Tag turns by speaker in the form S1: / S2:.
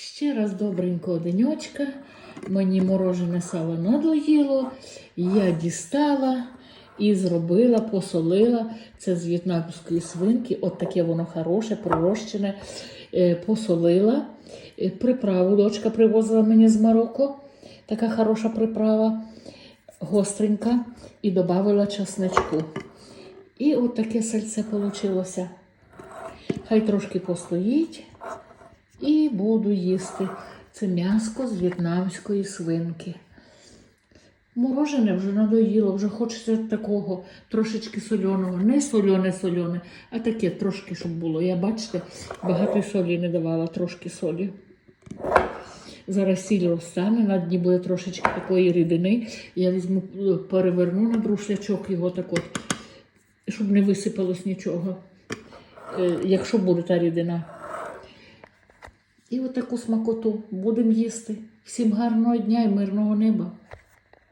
S1: Ще раз добренького денечка. Мені морожене сало надоїло. Я дістала і зробила, посолила. Це з в'єтнамської свинки. От таке воно хороше, пророщене. Е, Посолила. Е, Приправу дочка привозила мені з Марокко. Така хороша приправа, гостренька. І додавила часничку. І от таке сальце вийшло. Хай трошки постоїть. І буду їсти. Це м'яско з в'єтнамської свинки. Морожене вже надоїло, вже хочеться такого трошечки сольоного. Не солене, а таке трошки, щоб було. Я бачите, багато солі не давала, трошки солі. Зараз сіль розтане, на дні буде трошечки такої рідини. Я візьму, е, переверну на друшлячок його так от, щоб не висипалось нічого, е, якщо буде та рідина. І отаку смакоту будемо їсти. Всім гарного дня і мирного неба.